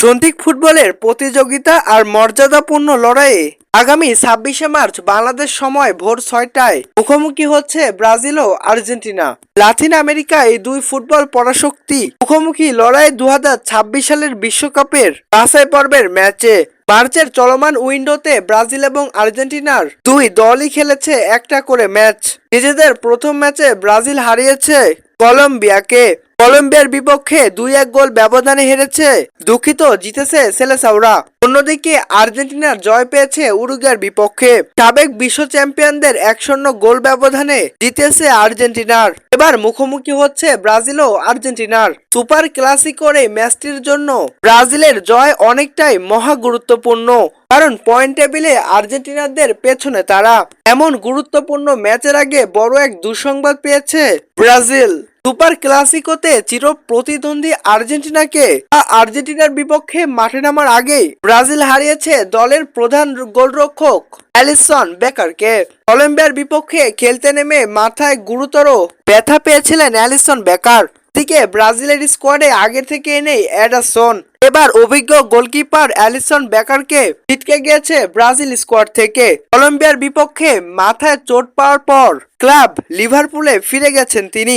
সন্ধিক ফুটবলের প্রতিযোগিতা আর মর্যাদাপূর্ণ লড়াইয়ে আগামী ছাব্বিশে মার্চ বাংলাদেশ সময় ভোর ছয়টায় মুখোমুখি হচ্ছে ব্রাজিল ও আর্জেন্টিনা। লাতিন আমেরিকা এই দুই ফুটবল পরাশক্তি মুখোমুখি লড়াই দু হাজার ছাব্বিশ সালের বিশ্বকাপের বাছাই পর্বের ম্যাচে। মার্চের চলমান উইন্ডোতে ব্রাজিল এবং আর্জেন্টিনার দুই দলই খেলেছে একটা করে ম্যাচ। নিজেদের প্রথম ম্যাচে ব্রাজিল হারিয়েছে কলম্বিয়াকে। কলম্বিয়ার বিপক্ষে দুই এক গোল ব্যবধানে হেরেছে। দুঃখিত, জিতেছে সেলেসাওরা অন্যদিকে আর্জেন্টিনার জয় পেয়েছে উরুগুয়ের বিপক্ষে। সাবেক বিশ্ব চ্যাম্পিয়নদের এক শূন্য গোল ব্যবধানে জিতেছে আর্জেন্টিনার। এবার মুখোমুখি হচ্ছে ব্রাজিল ও আর্জেন্টিনার। সুপার ক্লাসিকোর এই ম্যাচটির জন্য ব্রাজিলের জয় অনেকটাই মহা গুরুত্বপূর্ণ কারণ পয়েন্ট টেবিলে আর্জেন্টিনাদের পেছনে তারা। এমন গুরুত্বপূর্ণ ম্যাচের আগে বড় এক দুঃসংবাদ পেয়েছে ব্রাজিল। সুপার ক্লাসিকোতে চির প্রতিদ্বন্দ্বী আর্জেন্টিনাকে আর্জেন্টিনার বিপক্ষে মাঠে নামার আগেই ব্রাজিল হারিয়েছে দলের প্রধান গোলরক্ষক অ্যালিসন বেকারকে। কলম্বিয়ার বিপক্ষে খেলতে নেমে মাথায় গুরুতর ব্যথা পেয়েছিলেন অ্যালিসন বেকার। দিকে ব্রাজিলের স্কোয়াডে আগে থেকে এনেই অ্যাডাসন এবার অভিজ্ঞ গোলকিপার অ্যালিসন বেকারকে ছিটকে গিয়েছে ব্রাজিল স্কোয়াড থেকে। কলম্বিয়ার বিপক্ষে মাথায় চোট পাওয়ার পর ক্লাব লিভারপুলে ফিরে গেছেন তিনি।